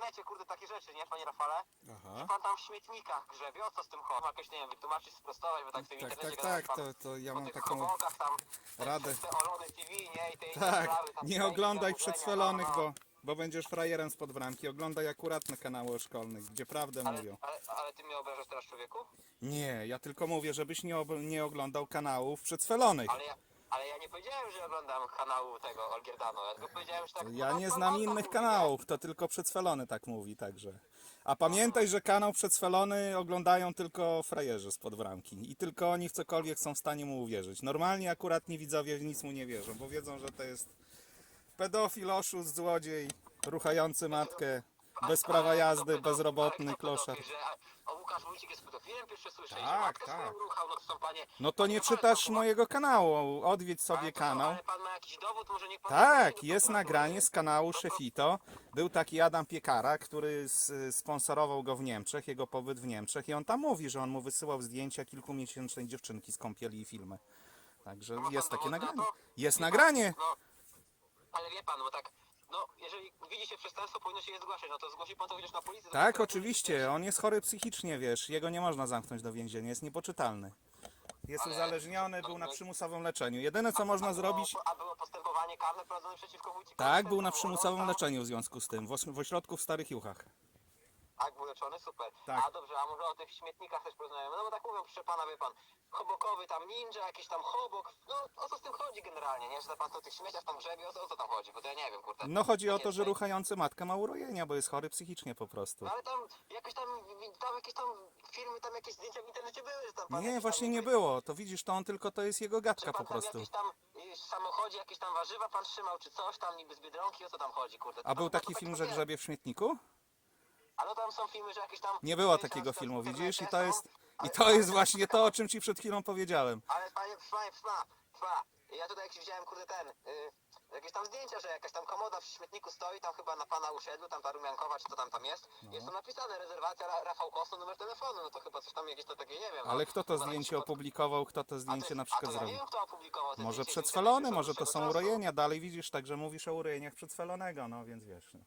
internecie, kurde, takie rzeczy, nie, panie Rafale? Aha. Że pan tam w śmietnikach grzebie, o co z tym chodzi? Jakoś, nie wiem, wytłumaczyć, sprostować, bo tak w tym Tak, internecie tak, gadał tak, pan to, to ja o mam tych taką tam, te- radę. Te Olony TV, nie, i te inne Tak, sprawy, tam nie fake, oglądaj przedswelonych, no, no. bo, bo będziesz frajerem spod bramki. Oglądaj akuratne kanały szkolne, gdzie prawdę Ale, mówią. ale, ale ty mnie obrażasz teraz, człowieku? Nie, ja tylko mówię, żebyś nie, ob nie oglądał kanałów przedswelonych. Ale ja, ale ja nie powiedziałem, że oglądam kanału tego Olgierdano, ja tylko powiedziałem, że tak... Ja no, nie pan znam Wąta innych kanałów, to tylko przedswelony tak mówi, także. A pamiętaj, że kanał przedswelony oglądają tylko frajerzy spod bramki i tylko oni w cokolwiek są w stanie mu uwierzyć. Normalnie akuratni widzowie nic mu nie wierzą, bo wiedzą, że to jest pedofil, oszust, złodziej, ruchający matkę, bez prawa jazdy, bezrobotny, kloszar. Wójcik jest pedofilem, pierwsze słyszę, i że Tak, matkę tak. swoją ruchał, no to panie... No to nie czytasz mojego kanału, odwiedź sobie to- kanał. Ale pan ma jakiś dowód, może pan... Tak, jest nagranie z kanału Szefito. Był taki Adam Piekara, który sponsorował go w Niemczech, jego pobyt w Niemczech i on tam mówi, że on mu wysyłał zdjęcia kilkumiesięcznej dziewczynki z kąpieli i filmy. Także pan jest takie nagranie. Jest nagranie. No, ale wie pan, bo tak, no, jeżeli widzi się przestępstwo, powinno się je zgłaszać, no to zgłosi pan to chociaż na policję. Tak, to- oczywiście. On jest chory psychicznie, wiesz. Jego nie można zamknąć do więzienia, jest niepoczytalny. Jest Ale- uzależniony, był na przymusowym leczeniu. Jedyne co można zrobić... A było postępowanie karne prowadzone przeciwko Wójcikowi? Tak, był na przymusowym tam- leczeniu w związku z tym, w, os- w ośrodku w Starych Juchach. Tak, był leczony, super. Tak. A dobrze, a może o tych śmietnikach też porozmawiamy? No bo tak mówią, proszę pana, wie pan, hobokowy tam ninja, jakiś tam hobok, no o co z tym chodzi generalnie, nie? Że pan to tych śmieciach tam grzebie, o co, o co tam chodzi? Bo to ja nie wiem, kurde. No chodzi o to, że ruchający matkę ma urojenia, bo jest chory psychicznie po prostu. No ale tam jakoś tam, tam jakieś tam filmy, tam jakieś zdjęcia w internecie były, że tam pan Nie, jakiś właśnie tam, nie było. To widzisz, to on tylko to jest jego Czy gadka pan po tam prostu. tam y, w samochodzie jakieś tam warzywa pan trzymał, czy coś tam niby z Biedronki, o co tam chodzi, kurde? A był to taki tak film, że nie. grzebie w śmietniku? A no tam są filmy, że jakieś tam... Nie było takiego filmu, widzisz? I to są, jest, i to jest właśnie to, o czym ci przed chwilą powiedziałem. Ale panie, panie, psa, psa, ja tutaj jakiś widziałem, kurde, ten, y, jakieś tam zdjęcia, że jakaś tam komoda w śmietniku stoi, tam chyba na pana usiedlu, tam ta rumiankowa, czy to tam tam jest. No. Jest to napisane, rezerwacja Ra- Rafał Kosno, numer telefonu, no to chyba coś tam jakieś to takie, nie wiem. no. Ale kto to Chyba zdjęcie przykład- opublikował, kto to A zdjęcie to- na A przykład to ja nie zrobił? wiem, kto opublikował te Może zdjęcie, może to są czasu. urojenia, dalej widzisz, także mówisz o urojeniach przedsfelonego, no więc wiesz. No.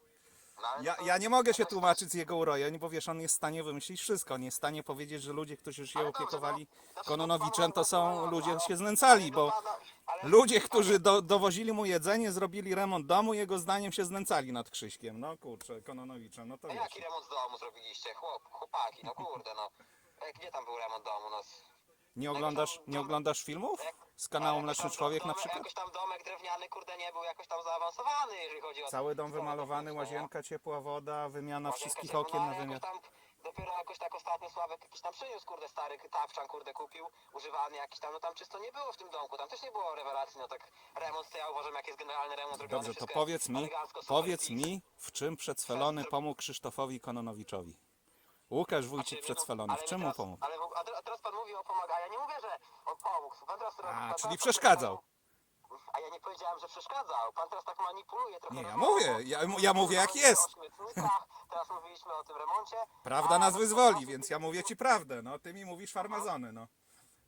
Ja, ja nie mogę się tłumaczyć z jego urojeń, bo wiesz, on jest w stanie wymyślić wszystko. On jest w stanie powiedzieć, że ludzie, którzy się Ale dobrze, opiekowali Kononowiczem, to są ludzie się znęcali, bo ludzie, którzy do, dowozili mu jedzenie, zrobili remont domu, jego zdaniem się znęcali nad Krzyśkiem. No kurczę, Kononowiczem, no to A wiesz. jaki remont domu zrobiliście? Chłop, chłopaki, no kurde, no. E, Gdzie tam był remont domu? No, Nie oglądasz, nie oglądasz filmów? Z kanału Mleczny Człowiek na przykład? Jakoś tam domek drewniany, kurde, nie był jakoś tam zaawansowany, jeżeli chodzi o... Cały dom wymalowany, łazienka, ciepła woda, wymiana wszystkich okien na wymiar. Dopiero jakoś tak ostatnio Sławek jakiś tam przyniósł, kurde, stary tapczan, kurde, kupił, używany jakiś tam, no tam czysto nie było w tym domku, tam też nie było rewelacji, no tak remont, to ja uważam, jak jest generalny remont zrobiony, Dobrze, to wszystko powiedz mi, elegancko, super powiedz mi, w czym przedsfelony pomógł Krzysztofowi Kononowiczowi? Łukasz Wójcik Znaczy, przedsfelony, ale w mi czym mu teraz- pomógł? Ale, w- a teraz- a teraz pan mówi o pomaganiu, ja nie mówię, że on pomógł, pan teraz... pan A, teraz czyli tak przeszkadzał. A ja nie powiedziałem, że przeszkadzał. Pan teraz tak manipuluje trochę. Nie, ja rozmową. mówię, ja- ja mówię, jak Mówiliśmy jest. o śmietnikach, Teraz mówiliśmy o tym remoncie. Prawda a- nas wyzwoli, więc ja mówię ci prawdę, no ty mi mówisz farmazony, no.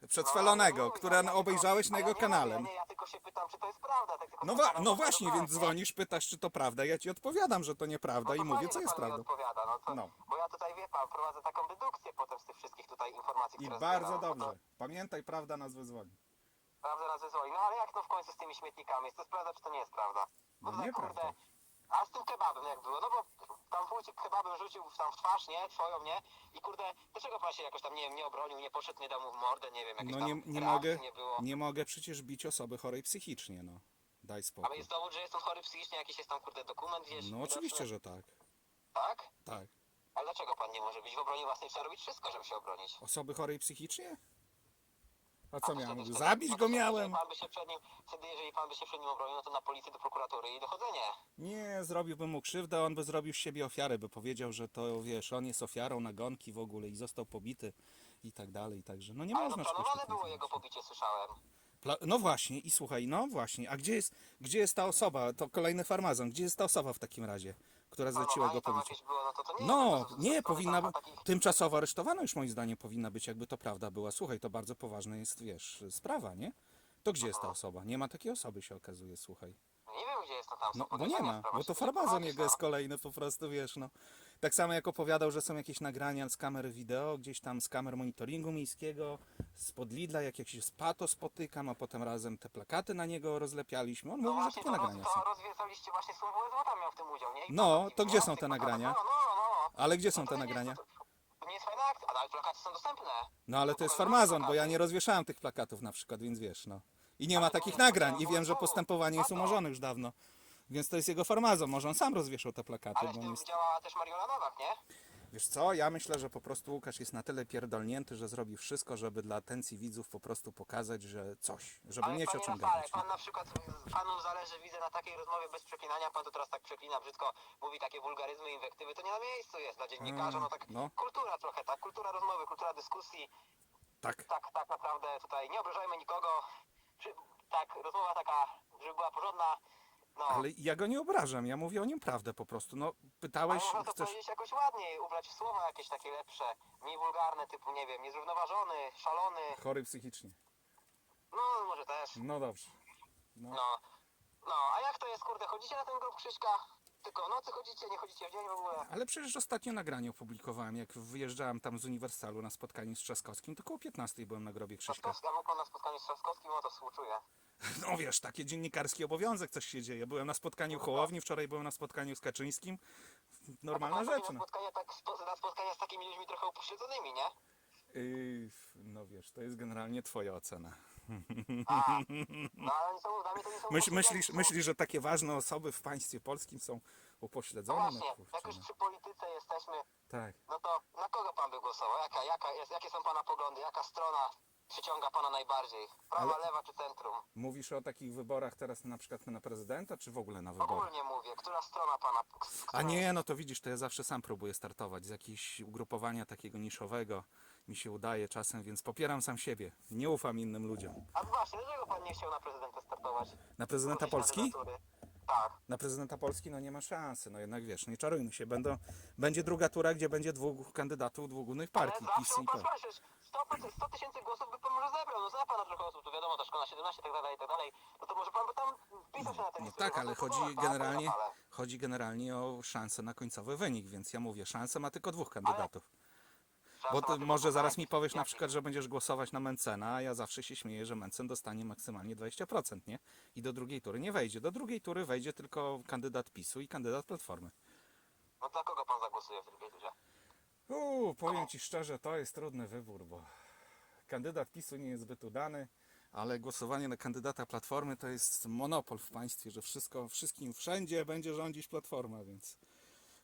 Przedsfelonego, No, które obejrzałeś na jego kanale. Nie, ja tylko się pytam, czy to jest prawda. Tak tylko No, wa- no się właśnie, dowiedzieć, więc dzwonisz, pytasz, czy to prawda, ja ci odpowiadam, że to nieprawda No i mówię, co jest prawdą. Odpowiada, no to, No. Bo ja tutaj, wie pan, prowadzę taką dedukcję potem z tych wszystkich tutaj informacji, I które bardzo zbieram, bo to dobrze. Pamiętaj, prawda nas wyzwoli. Prawda nas wyzwoli. No ale jak to w końcu z tymi śmietnikami? Jest to prawda, czy to nie jest prawda? No tak, nieprawda. kurde, A z tym kebabem jak było? No bo tam wójcik kebabem rzucił tam w twarz, nie? Twoją, nie? I kurde, dlaczego pan się jakoś tam, nie wiem, nie obronił, nie poszedł, nie dał mu w mordę, nie wiem, jakieś No tam nie, nie reakcji mogę, nie było. nie mogę przecież bić osoby chorej psychicznie, no. Daj Ale spokój. jest dowód, że jest on chory psychicznie, jakiś jest tam, kurde, dokument, wiesz? No widoczny? oczywiście, że tak. Tak? Tak. A dlaczego pan nie może być w obronie własnej? Trzeba robić wszystko, żeby się obronić. Osoby chorej psychicznie? A co miałem? wtedy- Zabić no go wtedy, miałem? Jeżeli pan by się przed nim, wtedy jeżeli pan by się przed nim obronił, no to na policję, do prokuratury i dochodzenie. Nie, zrobiłbym mu krzywdę, on by zrobił z siebie ofiarę, by powiedział, że to wiesz, on jest ofiarą nagonki w ogóle i został pobity i tak dalej, także no nie Ale no można czegoś planowane było jego pobicie, słyszałem. Pla- No właśnie, i słuchaj, no właśnie, a gdzie jest, gdzie jest ta osoba, to kolejny farmazon, gdzie jest ta osoba w takim razie, która zleciła go jakieś było, no to, to nie No, to- to- to- nie, to- powinna być. takich- Tymczasowo aresztowana już moim zdaniem powinna być, jakby to prawda była. Słuchaj, to bardzo poważna jest, wiesz, sprawa, nie? To gdzie jest ta osoba? Nie ma takiej osoby, się okazuje, słuchaj. Nie wiem, gdzie jest, no tam są No, bo nie podejrzenia ma, sprawa bo to farmazon prowadzić, jego no. jest kolejny po prostu, wiesz, no. Tak samo jak opowiadał, że są jakieś nagrania z kamer wideo, gdzieś tam z kamer monitoringu miejskiego, spod Lidla, jak jakiś spato spotykam, a potem razem te plakaty na niego rozlepialiśmy. On No mówi, że takie to, roz, nagrania są. to rozwiązaliście właśnie z WSW, miał w tym udział, nie? I No, to gdzie są no, te nagrania? plakatów, No, no, no. Ale gdzie są No te nagrania? To nie jest fajna akcja, ale plakaty są dostępne. No ale to jest farmazon, bo ja nie rozwieszałem tych plakatów na przykład, więc wiesz, no. I nie ma takich nagrań i wiem, że postępowanie jest umorzone już dawno. Więc to jest jego farmazon, może on sam rozwieszał te plakaty, Ale w bo on tym jest... działała też Mariola Nowak, nie? Wiesz co, ja myślę, że po prostu Łukasz jest na tyle pierdolnięty, że zrobi wszystko, żeby dla atencji widzów po prostu pokazać, że coś, żeby Ale mieć o panie czym Rafale, gadać. pan na przykład, panu zależy, widzę na takiej rozmowie bez przeklinania, pan to teraz tak przeklina brzydko, mówi takie wulgaryzmy, inwektywy, to nie na miejscu jest dla dziennikarza, no tak no. kultura trochę, tak, kultura rozmowy, kultura dyskusji, Tak. tak, tak naprawdę tutaj nie obrażajmy nikogo, Przy, tak, rozmowa taka, żeby była porządna, no. Ale ja go nie obrażam, ja mówię o nim prawdę po prostu. No, Ale pytałeś, można to chcesz... powiedzieć jakoś ładniej, ubrać w słowa jakieś takie lepsze, mniej wulgarne, typu, nie wiem, niezrównoważony, szalony, Chory psychicznie. no może też, No dobrze. No. no. No, a jak to jest, kurde, chodzicie na ten grób Krzyśka? Tylko w nocy chodzicie, nie chodzicie w dzień w ogóle? Ale przecież ostatnio nagranie opublikowałem, jak wyjeżdżałem tam z Uniwersalu na spotkanie z Trzaskowskim, to koło 15 byłem na grobie Krzyśka. Trzaskowski, a mógł na spotkaniu z Trzaskowskim, no to współczuję. No wiesz, takie dziennikarski obowiązek, coś się dzieje. Byłem na spotkaniu Hołowni, wczoraj byłem na spotkaniu z Kaczyńskim. Normalna rzecz, chodzi no. Na spotkania, tak, spo- na spotkania z takimi ludźmi trochę upośledzonymi, nie? Yy, no wiesz, to jest generalnie twoja ocena. A, no ale oni są, dla mnie to nie są Myśl, upośledzeni, myślisz, są- myślisz, że takie ważne osoby w państwie polskim są No upośledzone? właśnie, No, kurczę, jak już no. przy polityce jesteśmy, Tak. no to na kogo pan by głosował? Jaka, jaka jest, jakie są pana poglądy? Jaka strona przyciąga pana najbardziej? Prawa, Ale- lewa czy centrum? Mówisz o takich wyborach teraz na przykład na prezydenta, czy w ogóle na wyborach? Ogólnie mówię, która strona pana... k- A która- nie, no to widzisz, to ja zawsze sam próbuję startować z jakiegoś ugrupowania takiego niszowego. Mi się udaje czasem, więc popieram sam siebie. Nie ufam innym ludziom. A właśnie, dlaczego pan nie chciał na prezydenta startować? Na prezydenta Polski? kandydatury? Tak. Na prezydenta Polski no nie ma szansy, no jednak wiesz, nie czarujmy się. Będą, będzie druga tura, gdzie będzie dwóch kandydatów dwóch głównych partii, Ale PiS zawsze i pan PO. słyszysz, 100%, 100 tysięcy głosów by pan może zebrał, no zna pana trochę osób, tu wiadomo, ta szkoła 17 i tak dalej, i tak dalej, no to może pan by tam wpisał się na ten No tak, ale chodzi generalnie, ale- chodzi generalnie o szansę na końcowy wynik, więc ja mówię, szanse ma tylko dwóch kandydatów. Bo ty może zaraz mi powiesz na przykład, że będziesz głosować na Mencena, a ja zawsze się śmieję, że Mencen dostanie maksymalnie 20%, nie? I do drugiej tury nie wejdzie. Do drugiej tury wejdzie tylko kandydat PiSu i kandydat Platformy. No dla kogo pan zagłosuje w drugiej turze? Uuu, powiem Ci szczerze, to jest trudny wybór, bo kandydat PiSu nie jest zbyt udany, ale głosowanie na kandydata Platformy to jest monopol w państwie, że wszystko, wszystkim wszędzie będzie rządzić Platforma, więc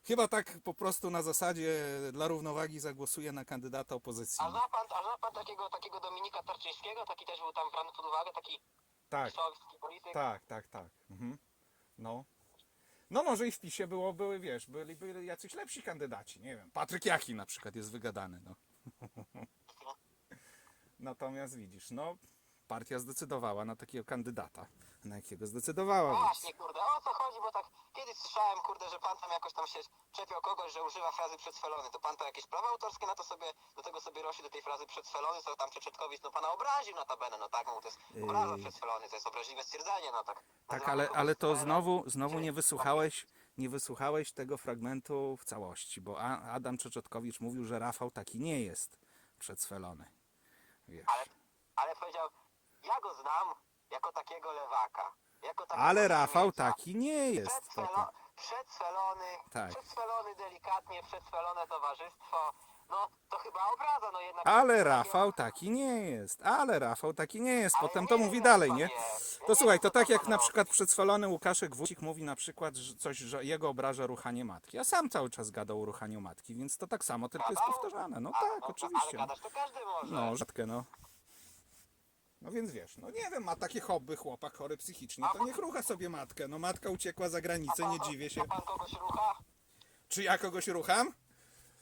chyba tak po prostu na zasadzie dla równowagi zagłosuję na kandydata opozycji. A zna pan, a zna pan takiego, takiego Dominika Tarczyńskiego, taki też był tam brany pod uwagę, taki Tak, pisowski polityk? tak, tak, tak. Mhm. No. No może i w PiSie było, były, wiesz, byli, byli jacyś lepsi kandydaci, nie wiem. Patryk Jaki na przykład jest wygadany, no. Natomiast widzisz, no, partia zdecydowała na takiego kandydata, na jakiego zdecydowała. Właśnie, kurde, o co chodzi, bo tak kiedyś słyszałem, kurde, że pan tam jakoś tam się czepiał kogoś, że używa frazy przedsfelony. To pan to jakieś prawa autorskie na to sobie, do tego sobie rosi, do tej frazy przedsfelony, co tam Przeczetkowic, no pana obraził notabene, no tak, no to jest obraza przedsfelony, to jest obraźliwe stwierdzenie, no tak. Tak, ale, ale to znowu, znowu nie wysłuchałeś, nie wysłuchałeś tego fragmentu w całości, bo A- Adam Czeczotkowicz mówił, że Rafał taki nie jest przedsfelony. Wiesz. Ale, ale powiedział, ja go znam jako takiego lewaka. Ale Rafał taki nie jest. Przedsfelo, to. przedsfelony, Tak. przedsfelony delikatnie, przedsfelone towarzystwo. No to chyba obraza, no jednak. Ale Rafał taki nie jest. Ale Rafał taki nie jest. Ale Potem nie to wiem, mówi dalej, nie? Ja To nie słuchaj, wiem, to co tak tam jak pan na robi. przykład przedswalony Łukaszek Wójcik mówi na przykład, że coś, że jego obraża ruchanie matki. Ja sam cały czas gadał o ruchaniu matki, więc to tak samo tylko jest powtarzane. No A, tak, no, to- oczywiście. Ale gadać to każdy może. No, rzadkie no. No więc wiesz, no nie wiem, ma takie hobby chłopak chory psychicznie, to niech rucha sobie matkę. No matka uciekła za granicę, nie dziwię się. A pan kogoś rucha? Czy ja kogoś rucham?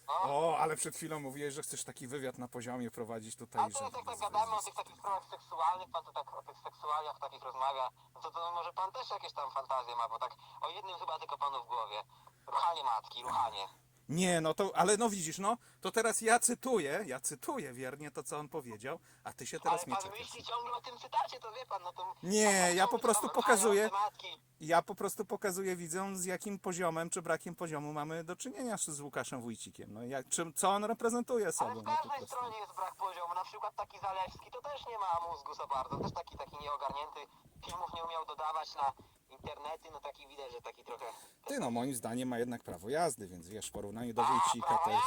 No. O, ale przed chwilą mówiłeś, że chcesz taki wywiad na poziomie prowadzić tutaj, A że... teraz jak tak gadamy o tych takich sprawach seksualnych, pan tu tak o tych seksualiach takich rozmawia, no to, to może pan też jakieś tam fantazje ma, bo tak o jednym chyba tylko panu w głowie. Ruchanie matki, ruchanie. Nie, no to, ale no widzisz, no, to teraz ja cytuję, ja cytuję wiernie to, co on powiedział, a ty się teraz Ale mnie pan czepiasz. myśli ciągle o tym cytacie, to wie pan, no to... Nie, ja po prostu pokazuję-. Ja po prostu pokazuję widzom, z jakim poziomem czy brakiem poziomu mamy do czynienia z Łukaszem Wójcikiem. No, jak, czym, co on reprezentuje Ale sobą. w No, po każdej prostu. stronie jest brak poziomu, na przykład taki Zalewski, to też nie ma mózgu za bardzo, też taki taki nieogarnięty, filmów nie umiał dodawać na internety, no taki widać, że taki trochę... Ty, no moim zdaniem ma jednak prawo jazdy, więc wiesz, w porównaniu do A, Wójcika to jest...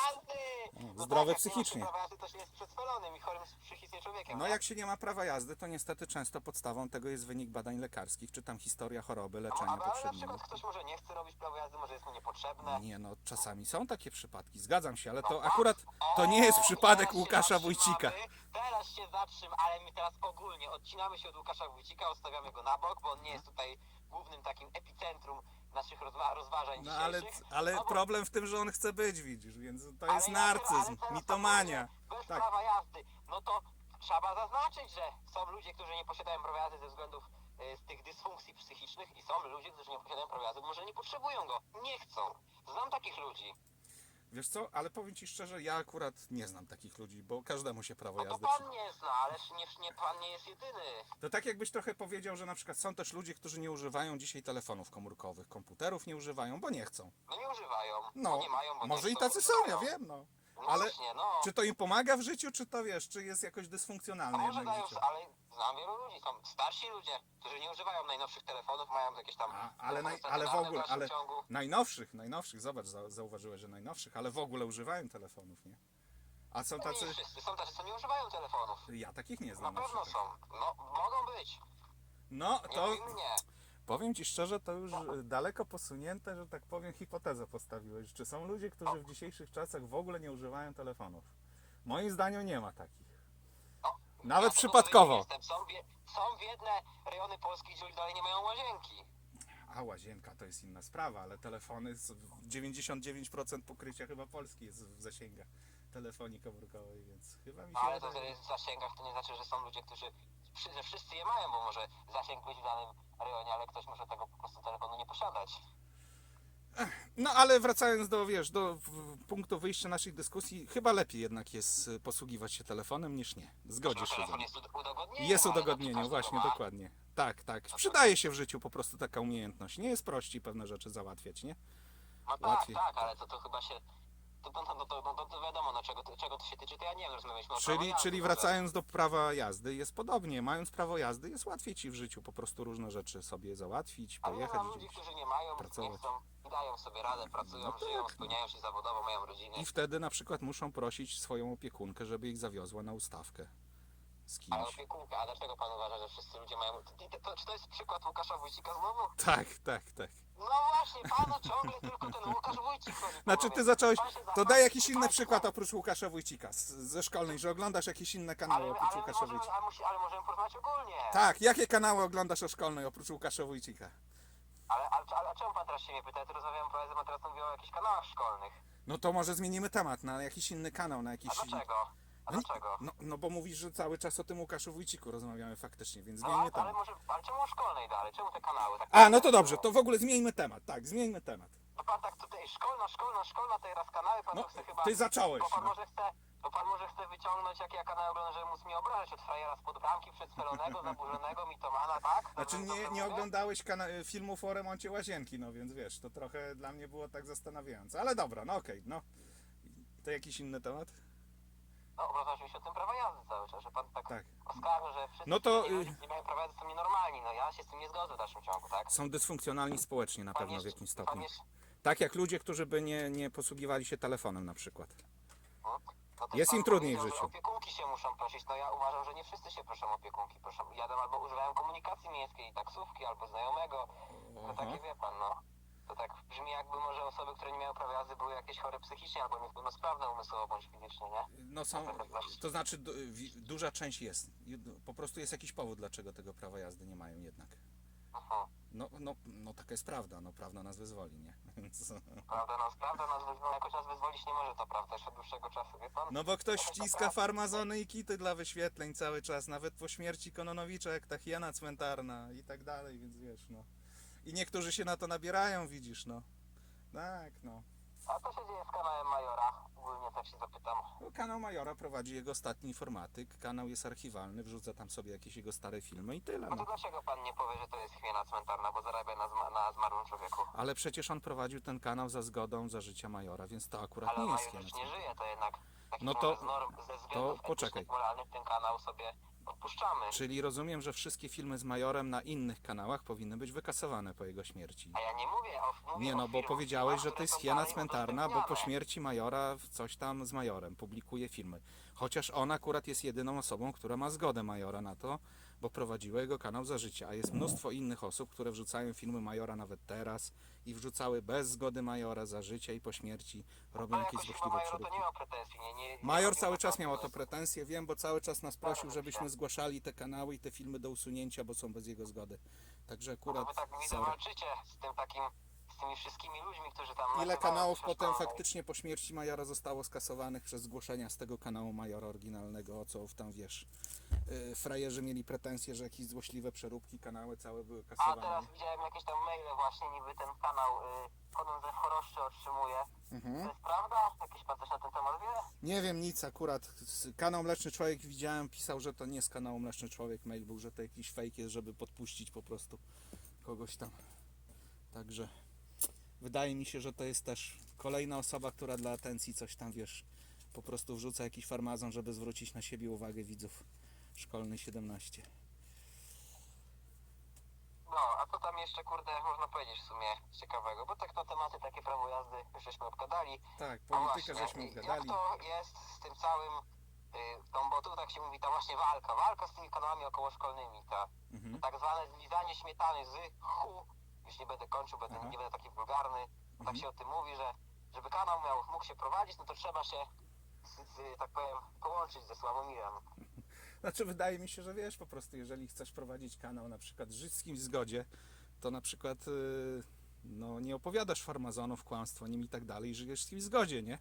no, zdrowy jak psychicznie. nie ma prawa jazdy, to się jest przedspalonym i chorym psychicznie człowiekiem. No tak? jak się nie ma prawa jazdy, to niestety często podstawą tego jest wynik badań lekarskich, czy tam historia choroby, No, leczenia ale na przykład ktoś może nie chce robić prawa jazdy, może jest mu niepotrzebne. Nie no, czasami są takie przypadki, zgadzam się, ale No, to a- akurat to nie jest przypadek teraz się Łukasza zatrzymamy, Wójcika. Teraz się zatrzym, ale my teraz ogólnie odcinamy się od Łukasza Wójcika, odstawiamy go na bok, bo on nie jest tutaj głównym takim epicentrum naszych rozwa- rozważań No ale, dzisiejszych. ale problem w tym, że on chce być, widzisz, więc to ale jest ja- narcyzm, ale teraz mitomania. Bez Tak. prawa jazdy, no to trzeba zaznaczyć, że są ludzie, którzy nie posiadają prawa jazdy ze względów y, z tych dysfunkcji psychicznych i są ludzie, którzy nie posiadają prawa jazdy, bo może nie potrzebują go, nie chcą. Znam takich ludzi. Wiesz co, ale powiem ci szczerze, ja akurat nie znam takich ludzi, bo każdemu się prawo No to jazdy pan przy... nie zna, ależ nie, nie, pan nie jest jedyny. To tak jakbyś trochę powiedział, że na przykład są też ludzie, którzy nie używają dzisiaj telefonów komórkowych, komputerów nie używają, bo nie chcą. No nie używają. No, nie mają, bo może i tacy są, ja wiem, no. No Ale właśnie, no. czy to im pomaga w życiu, czy to wiesz, czy jest jakoś A dysfunkcjonalne może jednak dają, ale znam wielu ludzi, są starsi ludzie, którzy nie używają najnowszych telefonów, mają jakieś tam... A, ale, naj, ale w ogóle, ale ciągu. najnowszych, najnowszych, zobacz, za, zauważyłeś, że najnowszych, ale w ogóle używają telefonów, nie? A są No tacy, nie wszyscy, są tacy, co nie używają telefonów. ja takich nie Na znam na pewno przykład. są. No, mogą być. No, Nie to mówimy nie. powiem ci szczerze, to już y, daleko posunięte, że tak powiem, hipotezę postawiłeś. Czy są ludzie, którzy w dzisiejszych czasach w ogóle nie używają telefonów? Moim zdaniem nie ma takich. Nawet ja przypadkowo. Jestem. Są, wie, są biedne rejony Polski, gdzie ludzie dalej nie mają łazienki. A łazienka to jest inna sprawa, ale telefony, z- 99% pokrycia chyba Polski jest w zasięgach telefonii komórkowej, więc chyba mi się Ale to, że jest w zasięgach, to nie znaczy, że są ludzie, którzy... Że wszyscy je mają, bo może zasięg być w danym rejonie, ale ktoś może tego po prostu telefonu nie posiadać. No ale wracając do, wiesz, do punktu wyjścia naszej dyskusji, chyba lepiej jednak jest y, posługiwać się telefonem niż nie. Zgodzisz się telefon jest ud- udogodnieniem. Jest ale no, udogodnienie, każdy właśnie, go ma. dokładnie. Tak, tak. Przydaje się w życiu po prostu taka umiejętność. Nie jest prościej pewne rzeczy załatwiać, nie? No tak, Łatwiej. tak, ale to, to chyba się... To, to, to, to, no, to, to wiadomo, no, czego, to, czego to się tyczy, to ja nie wiem, rozmawialiśmy o prawo Czyli, jazdy, czyli wracając do prawa jazdy, jest podobnie. Mając prawo jazdy, jest łatwiej ci w życiu po prostu różne rzeczy sobie załatwić, Ale ja pojechać znam ludzi, gdzieś. którzy nie mają, pracować. nie chcą i dają sobie radę, pracują, No tak, żyją, no. spełniają się zawodowo, mają rodziny. I wtedy na przykład muszą prosić swoją opiekunkę, żeby ich zawiozła na ustawkę z Ale kimś. opiekunka, a dlaczego pan uważa, że wszyscy ludzie mają... To, to, czy to jest przykład Łukasza Wójcika znowu? Tak, tak, tak. No właśnie, panu ciągle tylko ten Łukasz Wójcik chodzi. Znaczy ty zacząłeś, Pan się za- to daj jakiś inny przykład oprócz Łukasza Wójcika z, ze szkolnej, że oglądasz jakieś inne kanały Ale, oprócz ale, Łukasza możemy, Wójcika. ale, musi, ale możemy porozmawiać ogólnie. Tak, jakie kanały oglądasz o szkolnej oprócz Łukasza Wójcika? Ale, ale, ale, ale czemu pan teraz się mnie pyta? Ja tu rozmawiam o prawie, pan teraz mówi o jakichś kanałach szkolnych. No to może zmienimy temat na jakiś inny kanał, na jakiś... A dlaczego? A No, nie- dlaczego? no, no bo mówisz, że cały czas o tym Łukaszu Wójciku rozmawiamy faktycznie, więc No, zmieńmy ale, ale temat. może, ale czemu o szkolnej dalej? Czemu te kanały? Tak A, no to dobrze, to w ogóle zmieńmy temat, tak, zmieńmy temat. No pan tak tutaj szkolna, szkolna, szkolna, teraz kanały, pan No, tu chce chyba... ty zacząłeś, Bo pan no. może chce, bo pan może chce wyciągnąć, jakie ja kanały oglądam, żeby móc mnie obrażać od frajera spod bramki, przedspalonego, zaburzonego, mitomana, tak? Znaczy Dobrze- nie, dobrze nie mówię? oglądałeś kana- filmów o remoncie łazienki, no więc wiesz, to trochę dla mnie było tak zastanawiające, ale dobra, no okej, no. To jakiś inny temat? No, rozmawialiśmy się o tym prawa jazdy cały czas, że pan tak, Tak. że wszyscy, No to, którzy nie, y- nie mają prawa jazdy, są nienormalni. No ja się z tym nie zgodzę w dalszym ciągu, tak? Są dysfunkcjonalni społecznie na Pan pewno w jeszcze- jakimś pan stopniu. jeszcze- Tak jak ludzie, którzy by nie, nie posługiwali się telefonem na przykład. No, no to Jest pan im trudniej w powiedział, że życiu. Opiekunki się muszą prosić. No ja uważam, że nie wszyscy się proszą opiekunki. Proszą, jadą albo używają komunikacji miejskiej, taksówki, albo znajomego. To Aha. takie wie pan, no. To tak brzmi jakby może osoby, które nie mają prawa jazdy były jakieś chore psychicznie albo niepełnosprawne umysłowo bądź fizycznie, nie? No są, to znaczy du, duża część jest. Po prostu jest jakiś powód, dlaczego tego prawa jazdy nie mają jednak. No, no, no taka jest prawda, no prawda nas wyzwoli, nie? Więc, Prawda nas, prawda nas wyzwoli, jakoś nas wyzwolić nie może to prawda jeszcze od dłuższego czasu, wie pan? no bo ktoś wciska farmazony i kity dla wyświetleń cały czas, nawet po śmierci Kononowicza, jak ta hiena cmentarna i tak dalej, więc wiesz, no. I niektórzy się na to nabierają, widzisz, no. Tak, no. A to się dzieje z kanałem Majora? Ogólnie tak się zapytam. Kanał Majora prowadzi jego ostatni informatyk, kanał jest archiwalny, wrzuca tam sobie jakieś jego stare filmy i tyle. No to No. dlaczego pan nie powie, że to jest chmiela cmentarna, bo zarabia na, zma- na zmarłym człowieku? Ale przecież on prowadził ten kanał za zgodą, za życia Majora, więc to akurat Ale nie jest Major już nie żyje, to jednak taki No no to- to, z norm, ze względów poczekaj. moralnych ten kanał sobie odpuszczamy. Czyli rozumiem, że wszystkie filmy z Majorem na innych kanałach powinny być wykasowane po jego śmierci. A ja nie mówię o mówię Nie o no, bo filmach, powiedziałeś, że to jest hiena cmentarna, bo po śmierci Majora coś tam z Majorem publikuje filmy. Chociaż on akurat jest jedyną osobą, która ma zgodę Majora na to, bo prowadziła jego kanał za życia. A jest mnóstwo innych osób, które wrzucają filmy Majora nawet teraz i wrzucały bez zgody Majora za życia i po śmierci robią Ale jakieś złośliwe przeróbki. Major cały na czas miał o to pretensje, wiem, bo cały czas nas prosił, Bardzo żebyśmy zgłaszali te kanały i te filmy do usunięcia, bo są bez jego zgody. Także No akurat wy tak widzę sorry. walczycie z tym takim, z tymi wszystkimi ludźmi, którzy tam... Ile kanałów potem faktycznie po śmierci Majora zostało skasowanych przez zgłoszenia z tego kanału Majora oryginalnego, o co w tam wiesz. Yy, frajerzy mieli pretensje, że jakieś złośliwe przeróbki, kanały całe były A kasowane. teraz widziałem jakieś tam maile właśnie, niby ten kanał y, Konon ze Choroszczy otrzymuje. To Mhm. jest prawda? Jakiś pan coś na ten temat wie? Nie wiem nic akurat. Kanał Mleczny Człowiek widziałem, pisał, że to nie z kanału Mleczny Człowiek. Mail był, że to jakiś fake jest, żeby podpuścić po prostu kogoś tam. Także wydaje mi się, że to jest też kolejna osoba, która dla atencji coś tam wiesz. Po prostu wrzuca jakiś farmazon, żeby zwrócić na siebie uwagę widzów szkolnej 17. No, a co tam jeszcze, kurde, można powiedzieć w sumie ciekawego? Bo tak na tematy takie prawo jazdy już żeśmy obgadali. Tak, No politykę właśnie, żeśmy i gadali. Jak to jest z tym całym, tą, bo tu tak się mówi, ta właśnie walka, walka z tymi kanałami okołoszkolnymi, ta Mhm. tak zwane zlizanie śmietany z chu, już nie będę kończył, będę, Aha. nie będę taki wulgarny, tak Mhm. się o tym mówi, że żeby kanał miał, mógł się prowadzić, no to trzeba się, z, z, tak powiem, połączyć ze Sławomirem. Znaczy wydaje mi się, że wiesz, po prostu jeżeli chcesz prowadzić kanał, na przykład żyć z kimś w zgodzie, to na przykład yy, no, nie opowiadasz farmazonów, kłamstw o nim i tak dalej, żyjesz z kimś w zgodzie, nie?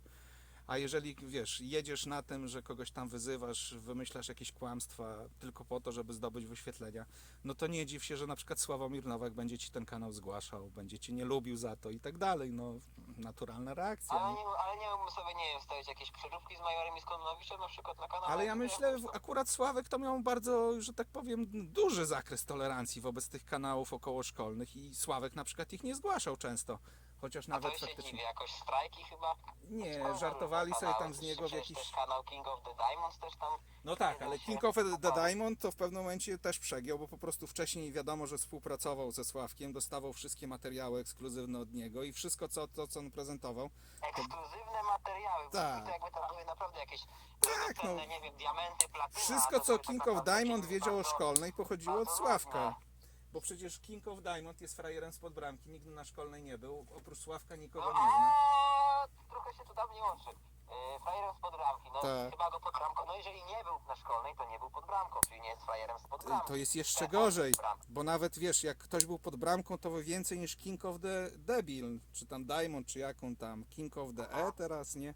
A jeżeli, wiesz, jedziesz na tym, że kogoś tam wyzywasz, wymyślasz jakieś kłamstwa tylko po to, żeby zdobyć wyświetlenia, no to nie dziw się, że na przykład Sławomir Nowak będzie ci ten kanał zgłaszał, będzie cię nie lubił za to i tak dalej, no naturalna reakcja. Ale nie? ale nie mógłbym sobie, nie wiem, wstawić jakieś przeróbki z Majorem i z Kononowiczem na przykład na kanale. Ale ja myślę, akurat Sławek to miał bardzo, że tak powiem, duży zakres tolerancji wobec tych kanałów okołoszkolnych i Sławek na przykład ich nie zgłaszał często, chociaż A to nawet się faktycznie... jakoś strajki chyba? Nie, żartowali sobie tam z niego w przecież jakiś... też kanał King of the Diamonds też tam... No tak, ale King of the. Diamond to w pewnym momencie też przegiął, bo po prostu wcześniej wiadomo, że współpracował ze Sławkiem, dostawał wszystkie materiały ekskluzywne od niego i wszystko co, to, co on prezentował. Ekskluzywne materiały, Tak. tak. to jakby to były naprawdę jakieś Tak, no. nie wiem, diamenty, platyna. Wszystko to co były King of naprawdę Diamond wiedział o bardzo- szkolnej pochodziło od Sławka. Bo przecież King of Diamond jest frajerem spod bramki, nigdy na szkolnej nie był, oprócz Sławka nikogo nie zna. a, trochę się tu tam nie łączy. Yy, frajerem spod bramki, no Tak. chyba go pod bramką, no jeżeli nie był na szkolnej, to nie był pod bramką, czyli nie jest frajerem spod bramki. To jest jeszcze gorzej, bo nawet wiesz, jak ktoś był pod bramką, to więcej niż King of the Debil, czy tam Diamond, czy jaką tam, King of the E teraz, nie?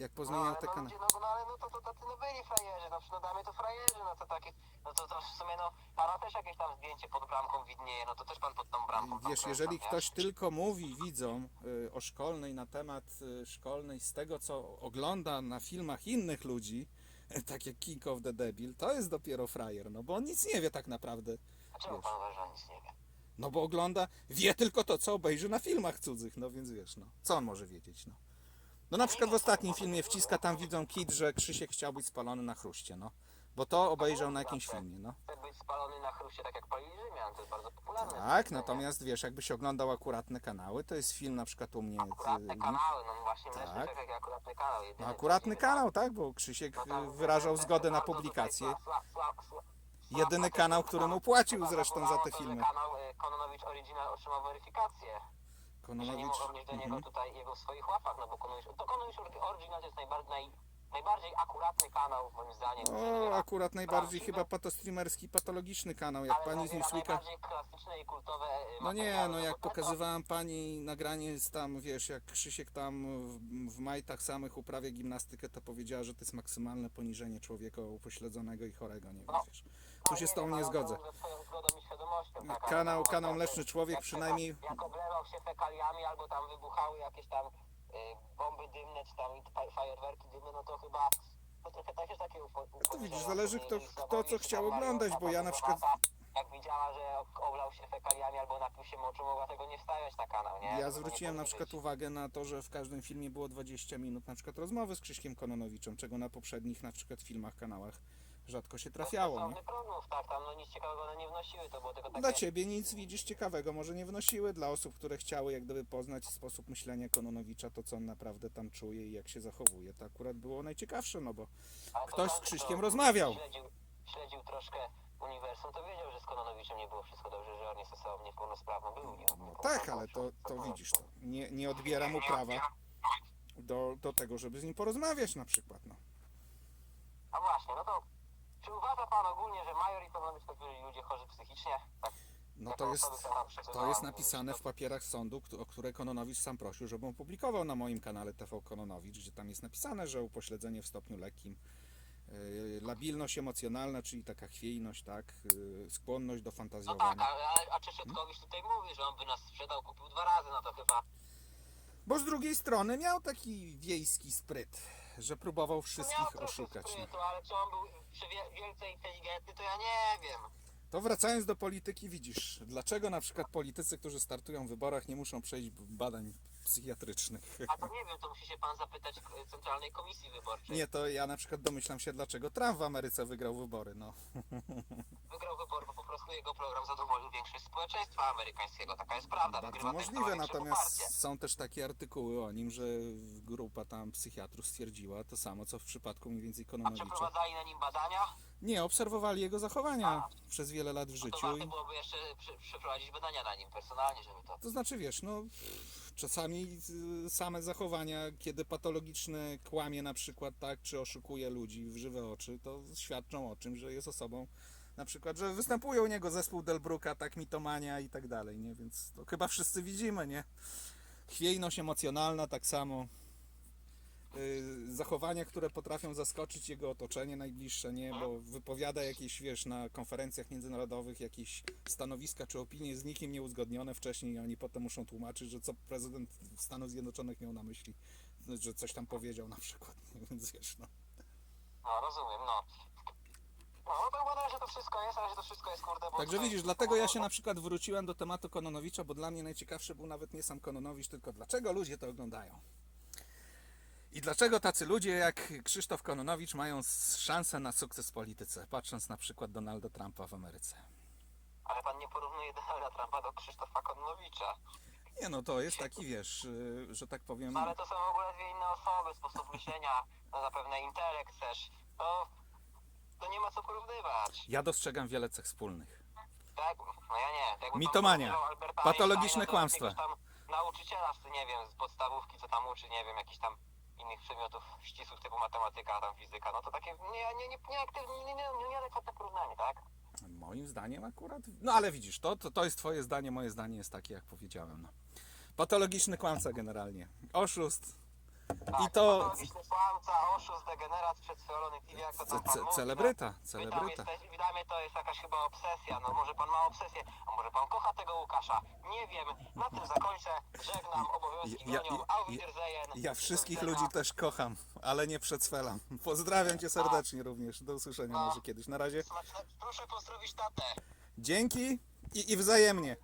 Jak No, ale te no, kanały. no, no ale no to, to tacy no byli frajerzy, no no damy to frajerzy, no to takie, no to, to w sumie no, pana też jakieś tam zdjęcie pod bramką widnieje, no to też pan pod tą bramką tam Wiesz, kręca, jeżeli nie? ktoś tylko mówi widzom y, o szkolnej, na temat y, szkolnej, z tego co ogląda na filmach innych ludzi, tak jak King of the Debil, to jest dopiero frajer, no bo on nic nie wie tak naprawdę. A czemu wiesz. pan uważa, że on nic nie wie? No bo ogląda, wie tylko to, co obejrzy na filmach cudzych, no więc wiesz, no, co on może wiedzieć, no. No na przykład w ostatnim filmie wciska tam widzą kit, że Krzysiek chciał być spalony na chruście, no. Bo to obejrzał na jakimś filmie, no. Chce być spalony na chruście, tak jak palili Rzymian, to jest bardzo popularne. Tak, natomiast wiesz, jakbyś oglądał akuratne kanały, to jest film na przykład u mnie, y, Akuratne kanały, no właśnie, Tak. tak. jak akuratny kanał. no akuratny kanał, tak, bo Krzysiek No y, wyrażał zgodę na publikację. Jedyny kanał, który mu płacił zresztą za te filmy. Kanał y, Kononowicz Original otrzymał weryfikację. Że nie Kononowicz, mogą mieć do niego mhm. tutaj jego w swoich łapach, no bo Konowicz, to Konowicz Original to jest najbardziej, naj, najbardziej akuratny kanał moim zdaniem. który O, zawiera akurat najbardziej prawdziwe, chyba patostreamerski, patologiczny kanał, jak ale pani z zawiera Newsweeka. najbardziej klasyczne i kultowe y, No nie, materiały, no bo jak to- pokazywałem pani nagranie z tam, wiesz, jak Krzysiek tam w, w majtach samych uprawia gimnastykę, to powiedziała, że to jest maksymalne poniżenie człowieka upośledzonego i chorego, nie wiem, No. wiesz. No, Tu się z tą nie zgodzę. ze swoją zgodą tak, ale Kanał, kanał to- Mleczny Człowiek jak przynajmniej... Jak oblewał się fekaliami albo tam wybuchały jakieś tam y, bomby tam i fa- fajerwerki, dymy, no to chyba to trochę tak takie upo- to widzisz, zależy kto- kto co czy chciał tam oglądać, bo ja na przykład- Jak widziała, że oblał się fekaliami albo napił się moczu, mogła tego nie wstawiać na kanał, nie? Ja zwróciłem na przykład uwagę na to, że w każdym filmie było 20 minut na przykład rozmowy z Krzyśkiem Kononowiczem, czego na poprzednich na przykład filmach, kanałach rzadko się trafiało. Nie? Prognoz, tak, tam no nic ciekawego one nie wnosiły, to było tylko takie... Dla ciebie nic widzisz ciekawego może nie wnosiły, dla osób, które chciały jak gdyby poznać sposób myślenia Kononowicza, to co on naprawdę tam czuje i jak się zachowuje. To akurat było najciekawsze, no bo Ale to ktoś z każdy, Krzyśkiem kto rozmawiał. Śledził, śledził troszkę uniwersum, to wiedział, że z Kononowiczem nie było wszystko dobrze, że on jest osobą niepełnosprawną, był nie, Tak, ale to, to widzisz to. Nie, nie odbiera mu prawa do, do tego, żeby z nim porozmawiać na przykład. No. A właśnie, no to czy uważa pan ogólnie, że major i powinno być to ludzie chorzy psychicznie? Tak, No to jest, to jest napisane w papierach sądu, o które Kononowicz sam prosił, żebym opublikował na moim kanale TV Kononowicz, gdzie tam jest napisane, że upośledzenie w stopniu lekkim, yy, labilność emocjonalna, czyli taka chwiejność, tak, yy, skłonność do No tak, fantazjowania. a, a, a Czeszetkowicz tutaj mówi, że on by nas sprzedał, kupił dwa razy, no to chyba... Bo z drugiej strony miał taki wiejski spryt, że próbował miał wszystkich trochę oszukać. No. sprytu, ale czy on był czy wie- wielce inteligentny, to ja nie wiem. To wracając do polityki, widzisz, dlaczego na przykład politycy, którzy startują w wyborach, nie muszą przejść badań psychiatrycznych? A to nie wiem, to musi się pan zapytać Centralnej Komisji Wyborczej. Nie, to ja na przykład domyślam się, dlaczego Trump w Ameryce wygrał wybory. No. Wygrał wybory, bo po prostu jego program zadowolił większość społeczeństwa amerykańskiego. Taka jest prawda. Bardzo Wygrywa możliwe, natomiast poparcie. są też takie artykuły o nim, że grupa tam psychiatrów stwierdziła to samo, co w przypadku mniej więcej A Kononowicza. przeprowadzali na nim badania? Nie, obserwowali jego zachowania przez wiele lat w To życiu. warto I, byłoby jeszcze przy, przeprowadzić badania na nim personalnie, żeby to... to znaczy, wiesz, no czasami y, same zachowania, kiedy patologiczny kłamie na przykład, tak, czy oszukuje ludzi w żywe oczy, to świadczą o czym, że jest osobą na przykład, że występuje u niego zespół Delbruka, tak, mitomania i tak dalej, nie? Więc to chyba wszyscy widzimy, nie? Chwiejność emocjonalna tak samo. Yy, zachowania, które potrafią zaskoczyć jego otoczenie najbliższe, nie? Bo wypowiada jakieś, wiesz, na konferencjach międzynarodowych jakieś stanowiska czy opinie z nikim nieuzgodnione wcześniej i oni potem muszą tłumaczyć, że co prezydent Stanów Zjednoczonych miał na myśli, że coś tam powiedział na przykład, nie? Więc wiesz, no. No, rozumiem, no. No, no to uważam, że to wszystko jest, ale że to wszystko jest, kurde, bo... Także widzisz, dlatego ja się na przykład wróciłem do tematu Kononowicza, bo dla mnie najciekawszy był nawet nie sam Kononowicz, tylko dlaczego ludzie to oglądają. I dlaczego tacy ludzie jak Krzysztof Kononowicz mają szansę na sukces w polityce, patrząc na przykład Donalda Trumpa w Ameryce. Ale pan nie porównuje Donalda Trumpa do Krzysztofa Kononowicza. Nie no, to jest taki, wiesz, y, że tak powiem, No, ale to są w ogóle dwie inne osoby, sposób myślenia, no zapewne intelekt też. To, to nie ma co porównywać. ja dostrzegam wiele cech wspólnych. Tak? No ja nie. Jakby pan Mitomania. Patologiczne Einsteina kłamstwa. Tam nauczyciela, nie wiem, z podstawówki, co tam uczy, nie wiem, jakichś tam innych przedmiotów ścisłych typu matematyka, tam fizyka, no to takie nie, nie, nie, nie, aktywne, nie, nie, nie, nieadekwatne porównanie, tak? Moim zdaniem akurat. No ale widzisz, to, to, to jest twoje zdanie, moje zdanie jest takie, jak powiedziałem. No. Patologiczny kłamca generalnie. Oszust. Tak, I to patologiczny kłamca, oszust, degenerat, przedstwierdolony TV, jak to tam ce- pan ce- mówi, celebryta, no. Wy tam celebryta. jesteś- Dla mnie to jest jakaś chyba obsesja, no może pan ma obsesję, a może pan kocha tego Łukasza, nie wiem, na tym zakończę, żegnam, obowiązki Ja- gonią, ja- auf ja- Wiedersehen. Ja wszystkich Do ludzi też kocham, ale nie przedsfelam. Pozdrawiam cię serdecznie również. Do usłyszenia może kiedyś. Na razie. Smaczne- Proszę pozdrowić tatę. Dzięki i, i wzajemnie.